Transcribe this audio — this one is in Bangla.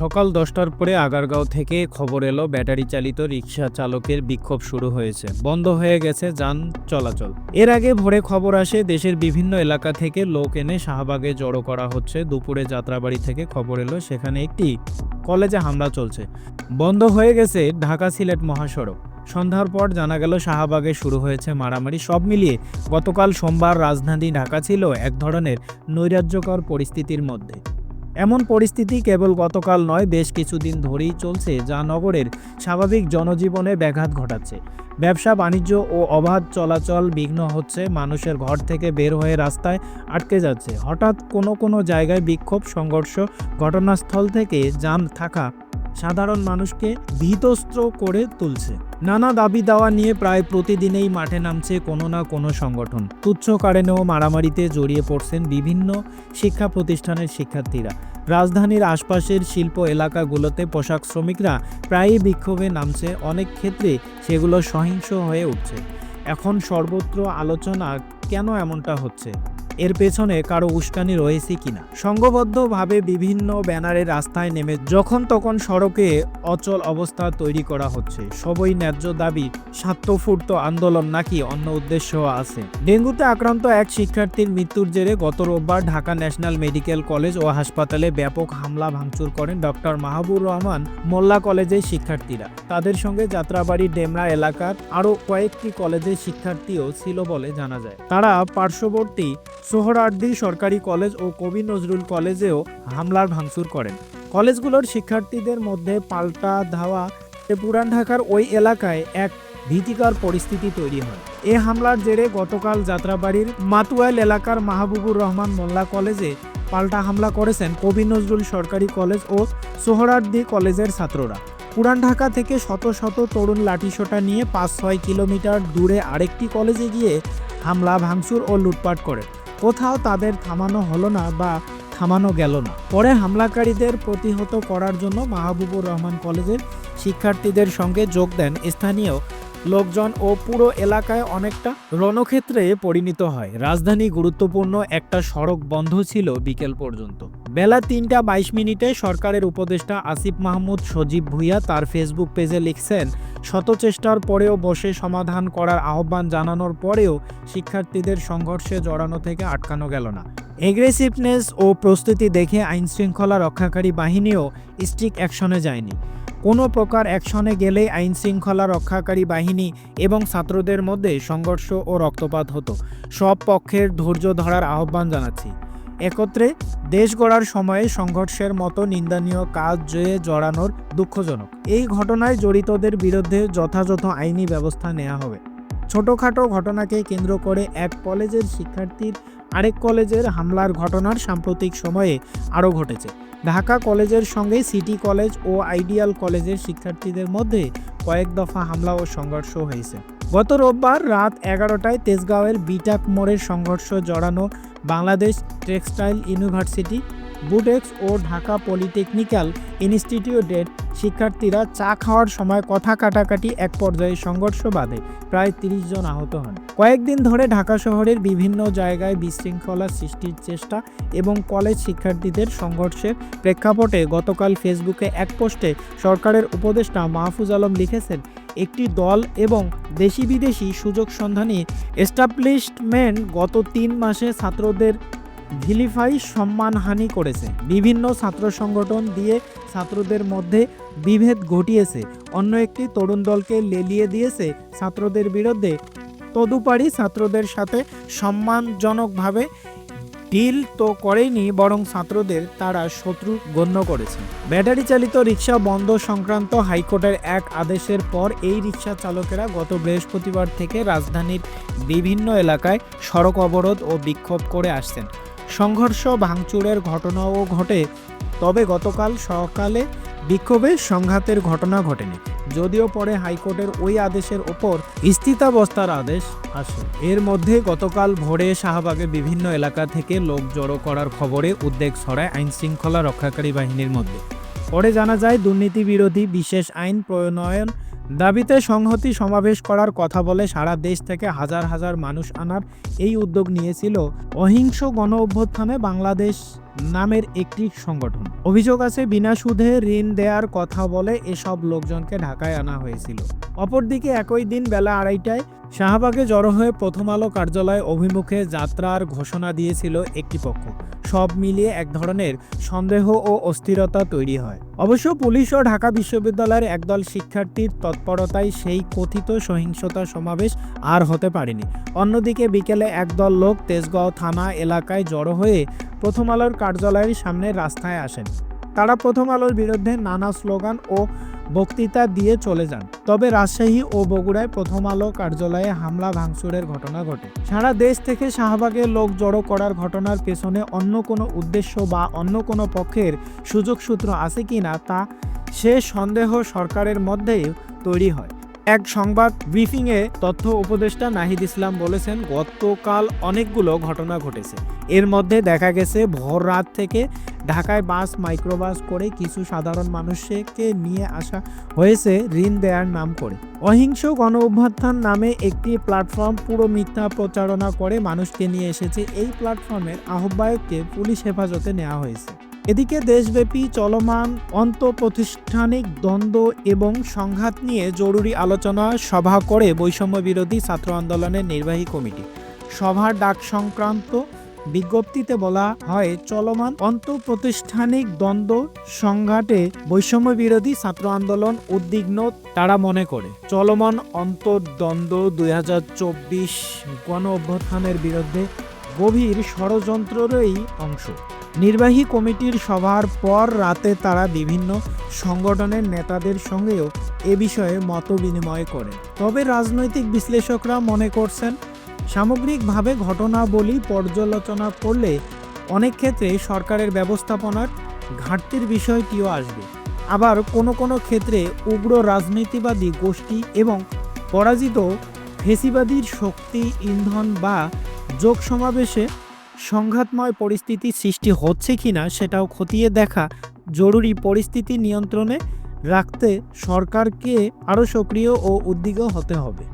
সকাল দশটার পরে আগারগাঁও থেকে খবর এলো ব্যাটারি চালিত রিক্সা চালকের বিক্ষোভ শুরু হয়েছে। বন্ধ হয়ে গেছে যান চলাচল। এর আগে ভোরে খবর আসে, দেশের বিভিন্ন এলাকা থেকে লোক এনে শাহবাগে জড়ো করা হচ্ছে। দুপুরে যাত্রাবাড়ি থেকে খবর এলো, সেখানে একটি কলেজে হামলা চলছে। বন্ধ হয়ে গেছে ঢাকা সিলেট মহাসড়ক। সন্ধ্যার পর জানা গেল, শাহবাগে শুরু হয়েছে মারামারি। সব মিলিয়ে গতকাল সোমবার রাজধানী ঢাকা ছিল এক ধরনের নৈরাজ্যকর পরিস্থিতির মধ্যে। এমন পরিস্থিতি কেবল গতকাল নয়, বেশ কিছুদিন ধরেই চলছে, যা নগরের স্বাভাবিক জনজীবনে ব্যাঘাত ঘটাচ্ছে। ব্যবসা, বাণিজ্য ও অবাধ চলাচল বিঘ্ন হচ্ছে, মানুষের ঘর থেকে বের হয়ে রাস্তায় আটকে যাচ্ছে। হঠাৎ কোনো কোনো জায়গায় বিক্ষোভ, সংঘর্ষ, ঘটনাস্থল থেকে যান থাকা সাধারণ মানুষকে ভীতস্ত্র করে তুলছে। নানা দাবি দাওয়া নিয়ে প্রায় প্রতিদিনেই মাঠে নামছে কোনো না কোনো সংগঠন। তুচ্ছ কারণেও মারামারিতে জড়িয়ে পড়ছেন বিভিন্ন শিক্ষা প্রতিষ্ঠানের শিক্ষার্থীরা। রাজধানীর আশপাশের শিল্প এলাকাগুলোতে পোশাক শ্রমিকরা প্রায়ই বিক্ষোভে নামছে, অনেক ক্ষেত্রে সেগুলো সহিংস হয়ে উঠছে। এখন সর্বত্র আলোচনা কেন এমনটা হচ্ছে? এর পেছনে কারও উস্কানি রয়েছে কিনা? সংঘবদ্ধভাবে বিভিন্ন ব্যানারে রাস্তায় নেমে যখন তখন সড়কে অচল অবস্থা তৈরি করা হচ্ছে। সবই ন্যায্য দাবি, স্বার্থফূর্ত আন্দোলন নাকি অন্য উদ্দেশ্য আছে। ডেঙ্গুতে আক্রান্ত এক শিক্ষার্থীর মৃত্যুর জেরে গত রোববার ঢাকা ন্যাশনাল মেডিকেল কলেজ ও হাসপাতালে ব্যাপক হামলা ভাঙচুর করেন ডক্টর মাহবুর রহমান মোল্লা কলেজের শিক্ষার্থীরা। তাদের সঙ্গে যাত্রাবাড়ি ডেমরা এলাকার আরও কয়েকটি কলেজের শিক্ষার্থীও ছিল বলে জানা যায়। তারা পার্শ্ববর্তী সোহরার্দি সরকারি কলেজ ও কবি নজরুল কলেজেও হামলার ভাঙচুর করেন। কলেজগুলোর শিক্ষার্থীদের মধ্যে পাল্টা ধাওয়া পুরান ঢাকার ওই এলাকায় এক ভীতিকর পরিস্থিতি তৈরি হয়। এ হামলার জেরে গতকাল যাত্রাবাড়ির মাতুয়াইল এলাকার মাহবুবুর রহমান মোল্লা কলেজে পাল্টা হামলা করেছেন কবি নজরুল সরকারি কলেজ ও সোহরার্দি কলেজের ছাত্ররা। পুরান ঢাকা থেকে শত শত তরুণ লাঠিসোঁটা নিয়ে পাঁচ ছয় কিলোমিটার দূরে আরেকটি কলেজে গিয়ে হামলা, ভাঙচুর ও লুটপাট করে। কোথাও তাদের থামানো হলো না বা থামানো গেল না। পরে হামলাকারীদের প্রতিহত করার জন্য মাহবুবুর রহমান কলেজের শিক্ষার্থীদের সঙ্গে যোগ দেন স্থানীয় লোকজন ও পুরো এলাকায় অনেকটা রণক্ষেত্রে পরিণত হয়। রাজধানী গুরুত্বপূর্ণ একটা সড়ক বন্ধ ছিল বিকেল পর্যন্ত। বেলা তিনটা বাইশ মিনিটে সরকারের উপদেষ্টা আসিফ মাহমুদ সজীব ভুইয়া তার ফেসবুক পেজে লিখছেন শত চেষ্টার পরেও বসে সমাধান করার আহ্বান জানানোর পরেও শিক্ষার্থীদের সংঘর্ষে জড়ানো থেকে আটকানো গেল না। এগ্রেসিভনেস ও প্রস্তুতি দেখে আইনশৃঙ্খলা রক্ষাকারী বাহিনীও স্ট্রিক অ্যাকশনে যায়নি। কোনো প্রকার অ্যাকশনে গেলেই আইন শৃঙ্খলা রক্ষাকারী বাহিনী এবং ছাত্রদের মধ্যে সংঘর্ষ ও রক্তপাত হতো। সব পক্ষের ধৈর্য ধরার আহ্বান জানাচ্ছি। একত্রে দেশ গড়ার সময়ে সংঘর্ষের মতো নিন্দনীয় কাজ জয়ে জড়ানোর দুঃখজনক। এই ঘটনায় জড়িতদের বিরুদ্ধে যথাযথ আইনি ব্যবস্থা নেওয়া হবে। ছোটোখাটো ঘটনাকে কেন্দ্র করে এক কলেজের শিক্ষার্থীর আরেক কলেজের হামলার ঘটনার সাম্প্রতিক সময়ে আরও ঘটেছে। ঢাকা কলেজের সঙ্গে সিটি কলেজ ও আইডিয়াল কলেজের শিক্ষার্থীদের মধ্যে কয়েক দফা হামলা ও সংঘর্ষ হয়েছে। গত রোববার রাত এগারোটায় তেজগাঁওয়ের বিটাক মোড়ের সংঘর্ষ জড়ানো বাংলাদেশ টেক্সটাইল ইউনিভার্সিটি বুডেক্স ও ঢাকা পলিটেকনিক্যাল ইনস্টিটিউটের শিক্ষার্থীরা চা খাওয়ার সময় কথা কাটাকাটি এক পর্যায়ে সংঘর্ষ বাঁধে। প্রায় তিরিশ জন আহত হন। কয়েকদিন ধরে ঢাকা শহরের বিভিন্ন জায়গায় বিশৃঙ্খলা সৃষ্টির চেষ্টা এবং কলেজ শিক্ষার্থীদের সংঘর্ষের প্রেক্ষাপটে গতকাল ফেসবুকে এক পোস্টে সরকারের উপদেষ্টা মাহফুজ আলম লিখেছেন একটি দল এবং দেশি বিদেশি সুযোগ সন্ধানী এস্টাবলিশমেন্ট গত তিন মাসে ছাত্রদের ভিলিফাই সম্মানহানি করেছে। বিভিন্ন ছাত্র সংগঠন দিয়ে ছাত্রদের মধ্যে বিভেদ ঘটিয়েছে। অন্য একটি তরুণ দলকে লেলিয়ে দিয়েছে ছাত্রদের বিরুদ্ধে। তদুপারি ছাত্রদের সাথে সম্মানজনকভাবে ডিল তো করেনি বরং ছাত্রদের তারা শত্রু গণ্য করেছে। ব্যাটারি চালিত রিক্সা বন্ধ সংক্রান্ত হাইকোর্টের এক আদেশের পর এই রিক্সা চালকেরা গত বৃহস্পতিবার থেকে রাজধানীর বিভিন্ন এলাকায় সড়ক অবরোধ ও বিক্ষোভ করে আসছেন। সংঘর্ষ, ভাঙচুরের ঘটনাও ঘটে, তবে গতকাল সকালে বিক্ষোভে সংঘাতের ঘটনা ঘটেনি। যদিও পরে হাইকোর্টের ওই আদেশের ওপর স্থিতাবস্থার আদেশ আসে। এর মধ্যে গতকাল ভোরে শাহবাগে বিভিন্ন এলাকা থেকে লোক জড়ো করার খবরে উদ্বেগ ছড়ায় আইন শৃঙ্খলা রক্ষাকারী বাহিনীর মধ্যে। পরে জানা যায় দুর্নীতি বিরোধী বিশেষ আইন প্রণয়ন দাবিতে সংহতি সমাবেশ করার কথা বলে সারা দেশ থেকে হাজার হাজার মানুষ আনার এই উদ্যোগ নিয়েছিল অহিংস গণ অভ্যুত্থানে বাংলাদেশ। নামের একটি সংগঠন। অভিযোগ আছে, বিনা সুদে ঋণ দেওয়ার কথা বলে এসব লোকজনকে ঢাকায় আনা হয়েছিল। অপরদিকে একই দিন বেলা আড়াইটায় শাহবাগে জড়ো হয়ে প্রথম আলো কার্যালয় অভিমুখে যাত্রার ঘোষণা দিয়েছিল একটি পক্ষ। সব মিলিয়ে এক ধরনের সন্দেহ ও অস্থিরতা তৈরি হয়। অবশ্য পুলিশ ও ঢাকা বিশ্ববিদ্যালয়ের একদল শিক্ষার্থীর তৎপরতায় সেই কথিত সহিংসতা সমাবেশ আর হতে পারেনি। অন্যদিকে বিকেলে একদল লোক তেজগাঁও থানা এলাকায় জড়ো হয়ে প্রথম আলোর কার্যালয়ের সামনে রাস্তায় আসেন। তারা প্রথম আলোর বিরুদ্ধে নানা স্লোগান ও বক্তৃতা দিয়ে চলে যান। তবে রাজশাহী ও বগুড়ায় প্রথম আলো কার্যালয়ে হামলা, ভাঙচুরের ঘটনা ঘটে। সারা দেশ থেকে শাহবাগে লোক জড়ো করার ঘটনার পেছনে অন্য কোনো উদ্দেশ্য বা অন্য কোনো পক্ষের সুযোগ সূত্র আছে কিনা তা সে সন্দেহ সরকারের মধ্যেই তৈরি হয়। এক সংবাদ ব্রিফিংয়ে তথ্য উপদেষ্টা নাহিদ ইসলাম বলেছেন, গতকাল অনেকগুলো ঘটনা ঘটেছে। এর মধ্যে দেখা গেছে, ভোর রাত থেকে ঢাকায় বাস, মাইক্রোবাস করে কিছু সাধারণ মানুষকে নিয়ে আসা হয়েছে ঋণ দেয়ার নাম করে। অহিংস গণ অভ্যুত্থান নামে একটি প্ল্যাটফর্ম পুরো মিথ্যা প্রচারণা করে মানুষকে নিয়ে এসেছে। এই প্ল্যাটফর্মের আহ্বায়ককে পুলিশ হেফাজতে নেওয়া হয়েছে। এদিকে দেশব্যাপী চলমান অন্তঃপ্রতিষ্ঠানিক দ্বন্দ্ব এবং সংঘাত নিয়ে জরুরি আলোচনা সভা করে বৈষম্য বিরোধী ছাত্র আন্দোলনের নির্বাহী কমিটি। সভার ডাক সংক্রান্ত বিজ্ঞপ্তিতে বলা হয়, চলমান অন্তঃপ্রতিষ্ঠানিক দ্বন্দ্ব সংঘাটে বৈষম্য বিরোধী ছাত্র আন্দোলন উদ্বিগ্ন তারা মনে করে। চলমান অন্তর্দ্বন্দ্ব দুই হাজার চব্বিশ গণ অভ্যুত্থানের বিরুদ্ধে গভীর ষড়যন্ত্রেরই অংশ। নির্বাহী কমিটির সভার পর রাতে তারা বিভিন্ন সংগঠনের নেতাদের সঙ্গেও এ বিষয়ে মত বিনিময় করেন তবে রাজনৈতিক বিশ্লেষকরা মনে করছেন, সামগ্রিকভাবে ঘটনাবলী পর্যালোচনা করলে অনেক ক্ষেত্রে সরকারের ব্যবস্থাপনার ঘাটতির বিষয়টিও আসবে। আবার কোনো কোনো ক্ষেত্রে উগ্র রাজনীতিবাদী গোষ্ঠী এবং পরাজিত ফেসিবাদীর শক্তি, ইন্ধন বা যোগ সমাবেশে সংঘাতময় পরিস্থিতি সৃষ্টি হচ্ছে কি না সেটাও খতিয়ে দেখা জরুরি পরিস্থিতি নিয়ন্ত্রণে রাখতে সরকারকে আরও সক্রিয় ও উদ্বিগ্ন হতে হবে।